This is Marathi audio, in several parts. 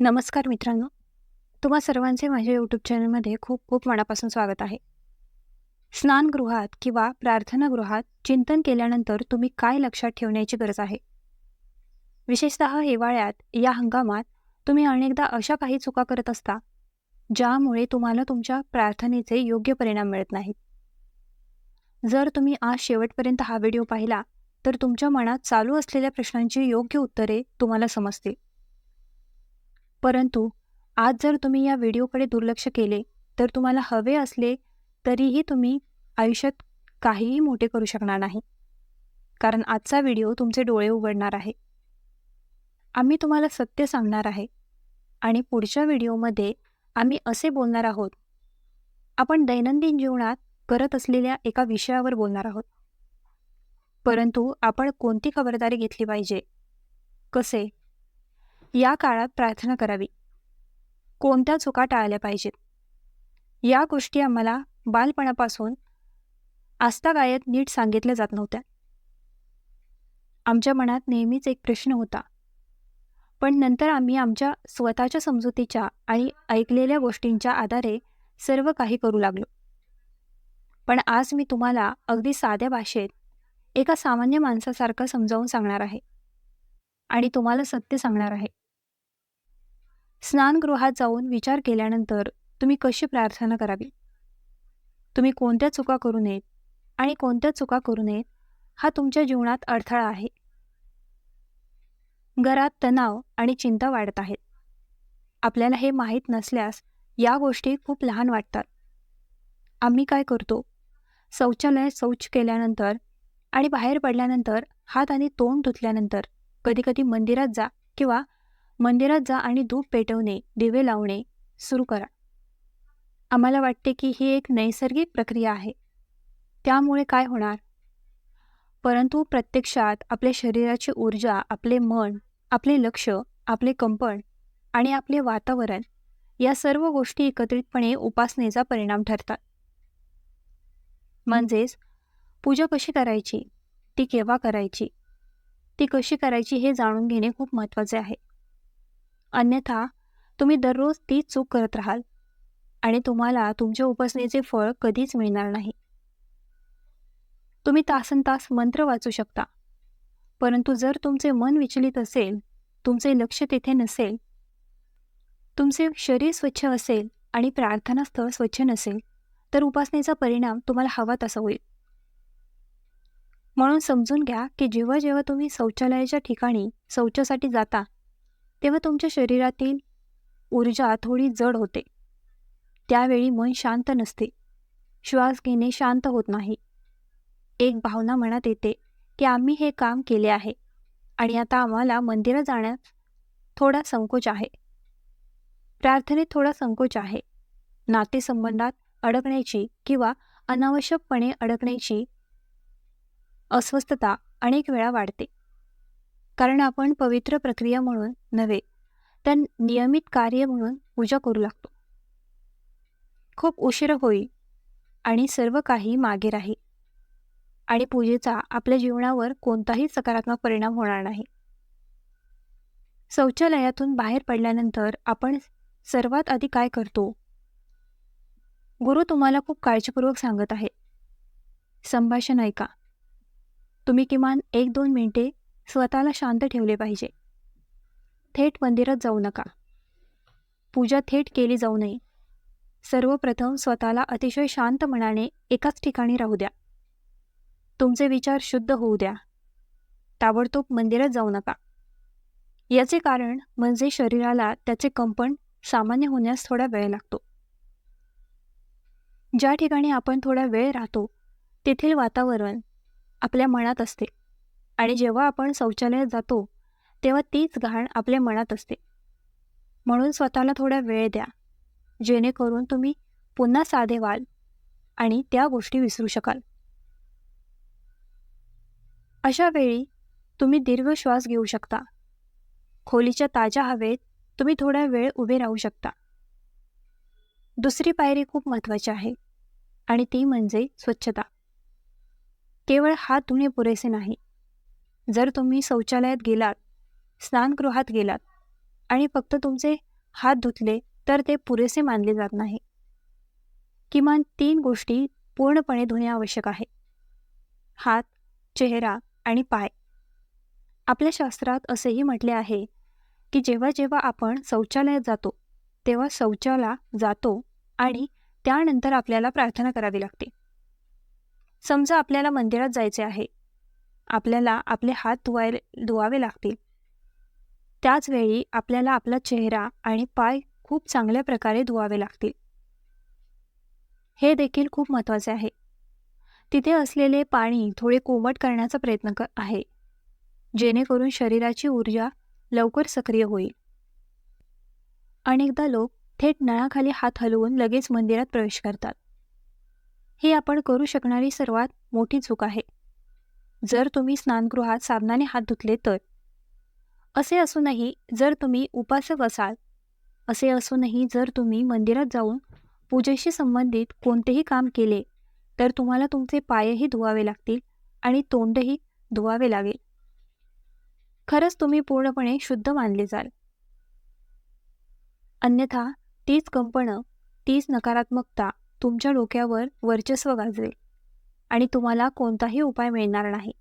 नमस्कार मित्रांनो. तुम्हा सर्वांचे माझ्या यूट्यूब चॅनलमध्ये खूप खूप मनापासून स्वागत आहे. स्नानगृहात किंवा प्रार्थनागृहात चिंतन केल्यानंतर तुम्ही काय लक्षात ठेवण्याची गरज आहे? विशेषतः हिवाळ्यात या हंगामात तुम्ही अनेकदा अशा काही चुका करत असता ज्यामुळे तुम्हाला तुमच्या प्रार्थनेचे योग्य परिणाम मिळत नाहीत. जर तुम्ही आज शेवटपर्यंत हा व्हिडिओ पाहिला तर तुमच्या मनात चालू असलेल्या प्रश्नांची योग्य उत्तरे तुम्हाला समजतील. परंतु आज जर तुम्ही या व्हिडिओकडे दुर्लक्ष केले तर तुम्हाला हवे असले तरीही तुम्ही आयुष्यात काहीही मोठे करू शकणार नाही. कारण आजचा व्हिडिओ तुमचे डोळे उघडणार आहे. आम्ही तुम्हाला सत्य सांगणार आहे आणि पुढच्या व्हिडिओमध्ये आम्ही असे बोलणार आहोत. आपण दैनंदिन जीवनात करत असलेल्या एका विषयावर बोलणार आहोत. परंतु आपण कोणती खबरदारी घेतली पाहिजे? कसे? या काळात प्रार्थना करावी. कोणत्या चुका टाळल्या पाहिजेत? या गोष्टी आम्हाला बालपणापासून आस्थागायत नीट सांगितल्या जात नव्हत्या. आमच्या मनात नेहमीच एक प्रश्न होता. पण नंतर आम्ही आमच्या स्वतःच्या समजुतीच्या आणि ऐकलेल्या गोष्टींच्या आधारे सर्व काही करू लागलो. पण आज मी तुम्हाला अगदी साध्या भाषेत एका सामान्य माणसासारखं समजावून सांगणार आहे. आणि तुम्हाला सत्य सांगणार आहे. स्नानगृहात जाऊन विचार केल्यानंतर तुम्ही कशी प्रार्थना करावी? तुम्ही कोणत्या चुका करू नयेत आणि कोणत्या चुका करू नयेत हा तुमच्या जीवनात अडथळा आहे. घरात तणाव आणि चिंता वाढत आहेत. आपल्याला हे माहीत नसल्यास या गोष्टी खूप लहान वाटतात. आम्ही काय करतो? शौचालयात शौच केल्यानंतर आणि बाहेर पडल्यानंतर हात आणि तोंड धुतल्यानंतर कधीकधी मंदिरात जा किंवा मंदिरात जा आणि धूप पेटवणे दिवे लावणे सुरू करा. आम्हाला वाटते की ही एक नैसर्गिक प्रक्रिया आहे. त्यामुळे काय होणार? परंतु प्रत्यक्षात आपल्या शरीराची ऊर्जा आपले मन आपले लक्ष आपले कंपन आणि आपले वातावरण या सर्व गोष्टी एकत्रितपणे उपासनेचा परिणाम ठरतात. म्हणजेच पूजा कशी करायची? ती केव्हा करायची? ती कशी करायची हे जाणून घेणे खूप महत्त्वाचे आहे. अन्यथा तुम्ही दररोज तीच चूक करत राहाल आणि तुम्हाला तुमच्या उपासनेचे फळ कधीच मिळणार नाही. तुम्ही तासन तास मंत्र वाचू शकता. परंतु जर तुमचे मन विचलित असेल तुमचे लक्ष तेथे नसेल तुमचे शरीर स्वच्छ असेल आणि प्रार्थनास्थळ स्वच्छ नसेल तर उपासनेचा परिणाम तुम्हाला हवा तसा होईल. म्हणून समजून घ्या की जेव्हा जेव्हा तुम्ही शौचालयाच्या ठिकाणी शौचासाठी जाता तेव्हा तुमच्या शरीरातील ऊर्जा थोडी जड होते. त्यावेळी मन शांत नसते. श्वास घेणे शांत होत नाही. एक भावना मनात येते की आम्ही हे काम केले आहे आणि आता आम्हाला मंदिरात जाण्यात थोडा संकोच आहे. प्रार्थनेत थोडा संकोच आहे. नातेसंबंधात अडकण्याची किंवा अनावश्यकपणे अडकण्याची अस्वस्थता अनेक वेळा वाढते. कारण आपण पवित्र प्रक्रिया म्हणून नव्हे तर नियमित कार्य म्हणून पूजा करू लागतो. खूप उशीर होईल आणि सर्व काही मागे राहील. आणि पूजेचा आपल्या जीवनावर कोणताही सकारात्मक परिणाम होणार नाही. शौचालयातून बाहेर पडल्यानंतर आपण सर्वात आधी काय करतो? गुरु तुम्हाला खूप काळजीपूर्वक सांगत आहे संभाषण ऐका. तुम्ही किमान एक दोन मिनिटे स्वतःला शांत ठेवले पाहिजे. थेट मंदिरात जाऊ नका. पूजा थेट केली जाऊ नये. सर्वप्रथम स्वतःला अतिशय शांत मनाने एकाच ठिकाणी राहू द्या. तुमचे विचार शुद्ध होऊ द्या. ताबडतोब मंदिरात जाऊ नका. याचे कारण म्हणजे शरीराला त्याचे कंपन सामान्य होण्यास थोडा वेळ लागतो. ज्या ठिकाणी आपण थोडा वेळ राहतो तेथील वातावरण आपल्या मनात असते. आणि जेव्हा आपण शौचालयात जातो तेव्हा तीच घाण आपल्या मनात असते. म्हणून स्वतःला थोडा वेळ द्या जेणेकरून तुम्ही पुन्हा साधे व्हाल आणि त्या गोष्टी विसरू शकाल. अशा वेळी तुम्ही दीर्घ श्वास घेऊ शकता. खोलीच्या ताज्या हवेत तुम्ही थोडा वेळ उभे राहू शकता. दुसरी पायरी खूप महत्त्वाची आहे आणि ती म्हणजे स्वच्छता. केवळ हात धुणे पुरेसे नाही. जर तुम्ही शौचालयात गेलात स्नानगृहात गेलात आणि फक्त तुमचे हात धुतले तर ते पुरेसे मानले जात नाही. किमान तीन गोष्टी पूर्णपणे धुणे आवश्यक आहे. हात चेहरा आणि पाय. आपल्या शास्त्रात असेही म्हटले आहे की जेव्हा जेव्हा आपण शौचालयात जातो तेव्हा शौचाला जातो आणि त्यानंतर आपल्याला प्रार्थना करावी लागते. समजा आपल्याला मंदिरात जायचे आहे. आपल्याला आपले हात धुवाय धुवावे लागतील. त्याचवेळी आपल्याला आपला चेहरा आणि पाय खूप चांगल्या प्रकारे धुवावे लागतील. हे देखील खूप महत्त्वाचे आहे. तिथे असलेले पाणी थोडे कोमट करण्याचा प्रयत्न कर आहे. जेणेकरून शरीराची ऊर्जा लवकर सक्रिय होईल. अनेकदा लोक थेट नळाखाली हात हलवून लगेच मंदिरात प्रवेश करतात. ही आपण करू शकणारी सर्वात मोठी चूक आहे. जर तुम्ही स्नानगृहात साबणाने हात धुतले तर. असे असूनही जर तुम्ही उपासक असाल. असे असूनही जर तुम्ही मंदिरात जाऊन पूजेशी संबंधित कोणतेही काम केले तर तुम्हाला तुमचे पायही धुवावे लागतील आणि तोंडही धुवावे लागेल. खरंच तुम्ही पूर्णपणे शुद्ध मानले जाल. अन्यथा तीच कंपनं तीच नकारात्मकता तुमच्या डोक्यावर वर्चस्व गाजवेल आणि तुम्हाला कोणताही उपाय मिळणार नाही.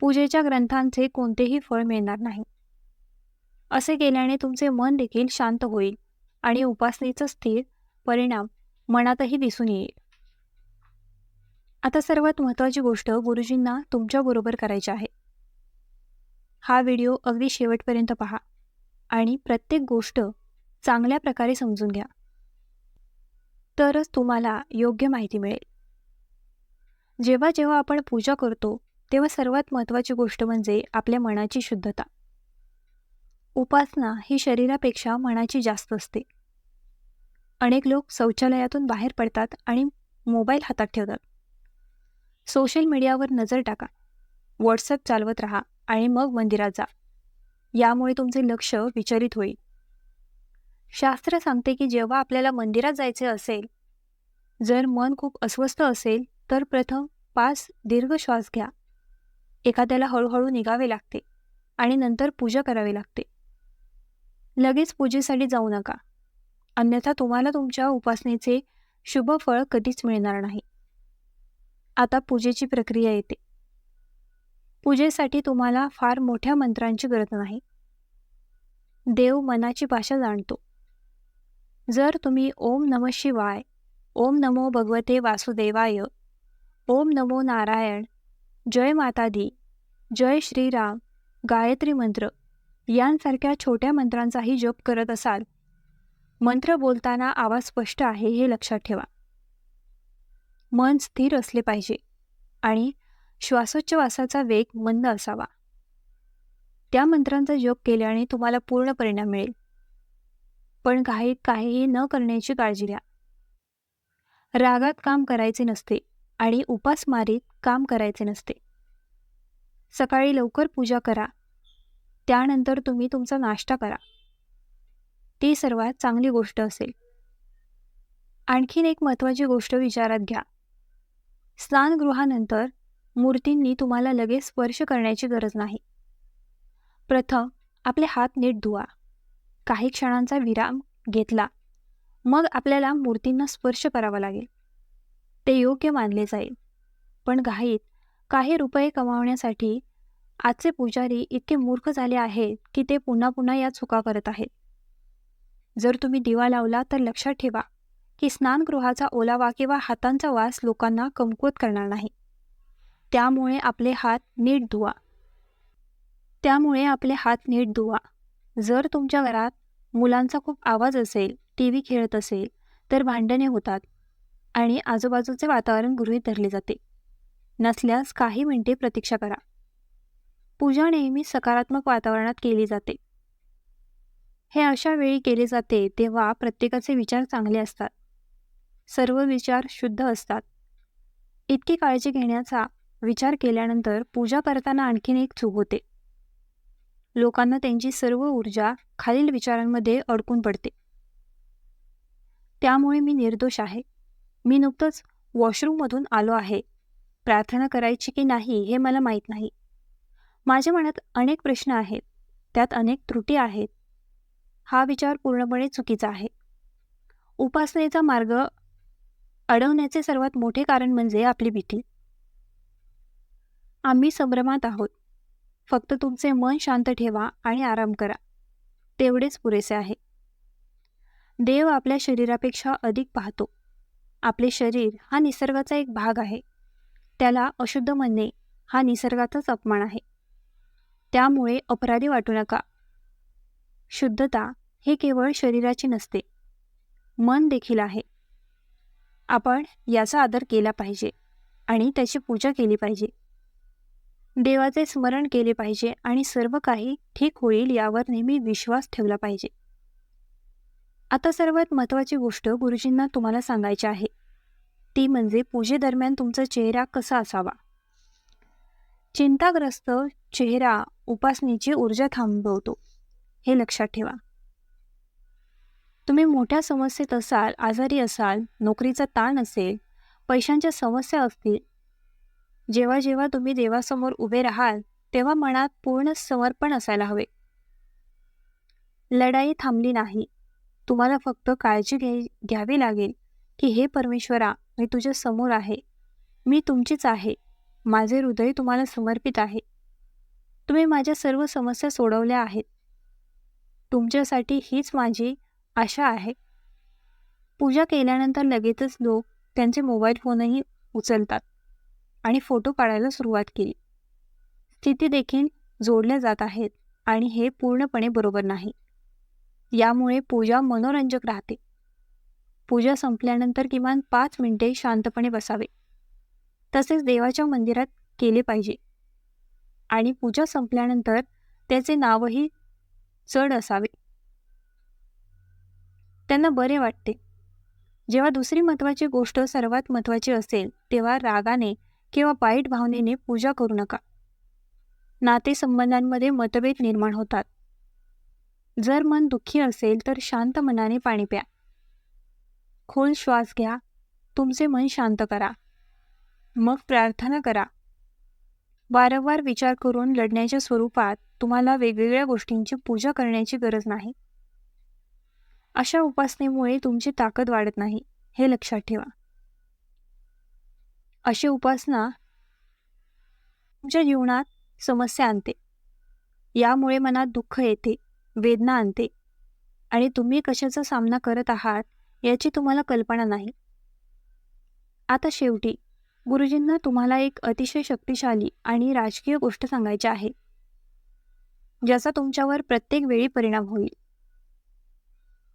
पूजेच्या ग्रंथांचे कोणतेही फळ मिळणार नाही. असे केल्याने तुमचे मन देखील शांत होईल आणि उपासनेचा स्थिर परिणाम मनातही दिसून येईल. आता सर्वात महत्त्वाची गोष्ट गुरुजींना तुमच्याबरोबर करायची आहे. हा व्हिडिओ अगदी शेवटपर्यंत पहा आणि प्रत्येक गोष्ट चांगल्या प्रकारे समजून घ्या. तरच तुम्हाला योग्य माहिती मिळेल. जेव्हा जेव्हा आपण पूजा करतो तेव्हा सर्वात महत्त्वाची गोष्ट म्हणजे आपल्या मनाची शुद्धता. उपासना ही शरीरापेक्षा मनाची जास्त असते. अनेक लोक शौचालयातून बाहेर पडतात आणि मोबाईल हातात ठेवतात. सोशल मीडियावर नजर टाका. व्हॉट्सअप चालवत राहा आणि मग मंदिरात जा. यामुळे तुमचे लक्ष विचलित होईल. शास्त्र सांगते की जेव्हा आपल्याला मंदिरात जायचे असेल जर मन खूप अस्वस्थ असेल तर प्रथम पाच दीर्घ श्वास घ्या. एखाद्याला हळूहळू निघावे लागते आणि नंतर पूजा करावी लागते. लगेच पूजेसाठी जाऊ नका. अन्यथा तुम्हाला तुमच्या उपासनेचे शुभ फळ कधीच मिळणार नाही. आता पूजेची प्रक्रिया येते. पूजेसाठी तुम्हाला फार मोठ्या मंत्रांची गरज नाही. देव मनाची भाषा जाणतो. जर तुम्ही ओम नम शिवाय ओम नमो भगवते वासुदेवाय ओम नमो नारायण जय माता दी जय श्रीराम गायत्री मंत्र यांसारख्या छोट्या मंत्रांचाही जप करत असाल. मंत्र बोलताना आवाज स्पष्ट आहे हे लक्षात ठेवा. मन स्थिर असले पाहिजे आणि श्वासोच्छवासाचा वेग मंद असावा. त्या मंत्रांचा जप केल्याने तुम्हाला पूर्ण परिणाम मिळेल. पण काही काहीही न करण्याची काळजी घ्या. रागात काम करायचे नसते आणि उपासमारीत काम करायचे नसते. सकाळी लवकर पूजा करा. त्यानंतर तुम्ही तुमचा नाश्ता करा. ती सर्वात चांगली गोष्ट असेल. आणखीन एक महत्त्वाची गोष्ट विचारात घ्या. स्नानगृहानंतर मूर्तींनी तुम्हाला लगेच स्पर्श करण्याची गरज नाही. प्रथम आपले हात नीट धुवा. काही क्षणांचा विराम घेतला. मग आपल्याला मूर्तींना स्पर्श करावा लागेल. ते योग्य मानले जाईल. पण घाईत काही रुपये कमावण्यासाठी आजचे पुजारी इतके मूर्ख झाले आहेत की ते पुन्हा पुन्हा या चुका करत आहेत. जर तुम्ही दिवा लावला तर लक्षात ठेवा की स्नानगृहाचा ओलावा किंवा हातांचा वास लोकांना कमकुवत करणार नाही. त्यामुळे आपले हात नीट धुवा. त्यामुळे आपले हात नीट धुवा. जर तुमच्या घरात मुलांचा खूप आवाज असेल टी व्ही खेळत असेल तर भांडणे होतात आणि आजूबाजूचे वातावरण गृहीत धरले जाते. नसल्यास काही मिनिटे प्रतीक्षा करा. पूजा नेहमी सकारात्मक वातावरणात केली जाते. हे अशा वेळी केले जाते तेव्हा प्रत्येकाचे विचार चांगले असतात. सर्व विचार शुद्ध असतात. इतकी काळजी घेण्याचा विचार केल्यानंतर पूजा करताना आणखीन एक चूक होते. लोकांना त्यांची सर्व ऊर्जा खालील विचारांमध्ये अडकून पडते. त्यामुळे मी निर्दोष आहे. मी नुकतंच वॉशरूममधून आलो आहे. प्रार्थना करायची की नाही हे मला माहीत नाही. माझ्या मनात अनेक प्रश्न आहेत. त्यात अनेक त्रुटी आहेत. हा विचार पूर्णपणे चुकीचा आहे. उपासनेचा मार्ग अडवण्याचे सर्वात मोठे कारण म्हणजे आपली भीती. आम्ही संभ्रमात आहोत. फक्त तुमचे मन शांत ठेवा आणि आराम करा. तेवढेच पुरेसे आहे. देव आपल्या शरीरापेक्षा अधिक पाहतो. आपले शरीर हा निसर्गाचा एक भाग आहे. त्याला अशुद्ध म्हणणे हा निसर्गाचाच अपमान आहे. त्यामुळे अपराधी वाटू नका. शुद्धता हे केवळ शरीराची नसते. मन देखील आहे. आपण याचा आदर केला पाहिजे आणि त्याची पूजा केली पाहिजे. देवाचे स्मरण केले पाहिजे आणि सर्व काही ठीक होईल यावर नेहमी विश्वास ठेवला पाहिजे. आता सर्वात महत्त्वाची गोष्ट गुरुजींना तुम्हाला सांगायची आहे. ती म्हणजे पूजेदरम्यान तुमचा चेहरा कसा असावा? चिंताग्रस्त चेहरा उपासनेची ऊर्जा थांबवतो. हे लक्षात ठेवा. तुम्ही मोठ्या समस्येत असाल आजारी असाल नोकरीचा ताण असेल पैशांच्या समस्या असतील जेव्हा जेव्हा तुम्ही देवासमोर उभे राहाल तेव्हा मनात पूर्ण समर्पण असायला हवे. लढाई थांबली नाही. तुम्हाला फक्त काळजी घ्याय घ्यावी लागेल की हे परमेश्वरा मी तुझ्या समोर आहे. मी तुमचीच आहे. माझे हृदय तुम्हाला समर्पित आहे. तुम्ही माझ्या सर्व समस्या सोडवल्या आहेत. तुमच्यासाठी हीच माझी आशा आहे. पूजा केल्यानंतर लगेचच लोक त्यांचे मोबाईल फोनही उचलतात. आणि फोटो काढायला सुरुवात केली. स्थिती देखील जोडल्या जात आहेत आणि हे पूर्णपणे बरोबर नाही. यामुळे पूजा मनोरंजक राहते. पूजा संपल्यानंतर किमान पाच मिनिटे शांतपणे बसावे. तसेच देवाच्या मंदिरात केले पाहिजे. आणि पूजा संपल्यानंतर त्याचे नावही चढ असावे. त्यांना बरे वाटते. जेव्हा दुसरी महत्त्वाची गोष्ट सर्वात महत्त्वाची असेल तेव्हा रागाने किंवा वाईट भावनेने पूजा करू नका. नातेसंबंधांमध्ये मतभेद निर्माण होतात. जर मन दुःखी असेल तर शांत मनाने पाणी प्या. खोल श्वास घ्या. तुमचे मन शांत करा. मग प्रार्थना करा. वारंवार विचार करून लढण्याच्या स्वरूपात तुम्हाला वेगवेगळ्या गोष्टींची पूजा करण्याची गरज नाही. अशा उपासनेमुळे तुमची ताकद वाढत नाही हे लक्षात ठेवा. अशी उपासना तुमच्या जीवनात समस्या आणते. यामुळे मनात दुःख येते वेदना आणते आणि तुम्ही कशाचा सामना करत आहात याची तुम्हाला कल्पना नाही. आता शेवटी गुरुजींना तुम्हाला एक अतिशय शक्तिशाली आणि राजकीय गोष्ट सांगायची आहे ज्याचा तुमच्यावर प्रत्येक वेळी परिणाम होईल.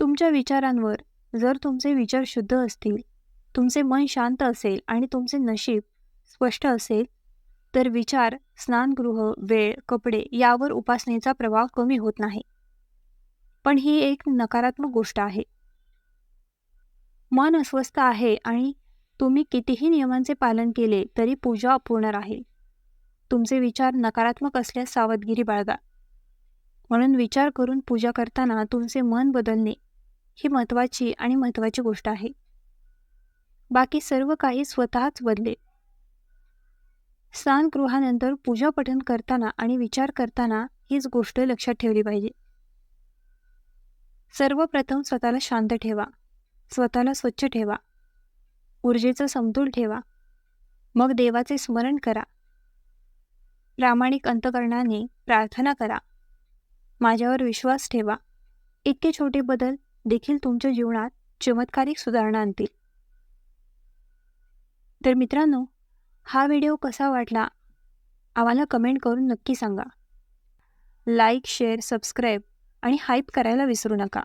तुमच्या विचारांवर जर तुमचे विचार शुद्ध असतील तुमचे मन शांत असेल आणि तुमचे नशीब स्पष्ट असेल तर विचार स्नानगृह वेळ कपडे यावर उपासनेचा प्रभाव कमी होत नाही. पण ही एक नकारात्मक गोष्ट आहे. मन अस्वस्थ आहे आणि तुम्ही कितीही नियमांचे पालन केले तरी पूजा अपूर्ण राहील. तुमचे विचार नकारात्मक असल्यास सावधगिरी बाळगा. म्हणून विचार करून पूजा करताना तुमचे मन बदलणे ही महत्त्वाची आणि महत्त्वाची गोष्ट आहे. बाकी सर्व काही स्वतःच बदले. स्नानगृहानंतर पूजा पठन करताना आणि विचार करताना हीच गोष्ट लक्षात ठेवली पाहिजे. सर्वप्रथम स्वतःला शांत ठेवा. स्वतःला स्वच्छ ठेवा. ऊर्जेचा समतोल ठेवा. मग देवाचे स्मरण करा. प्रामाणिक अंतकरणाने प्रार्थना करा. माझ्यावर विश्वास ठेवा. इतके छोटे बदल देखील तुमच्या जीवनात चमत्कारिक सुधारणा आणतील. तर मित्रांनो हा व्हिडिओ कसा वाटला आम्हाला कमेंट करून नक्की सांगा. लाईक शेअर सबस्क्राईब आणि हाईप करायला विसरू नका.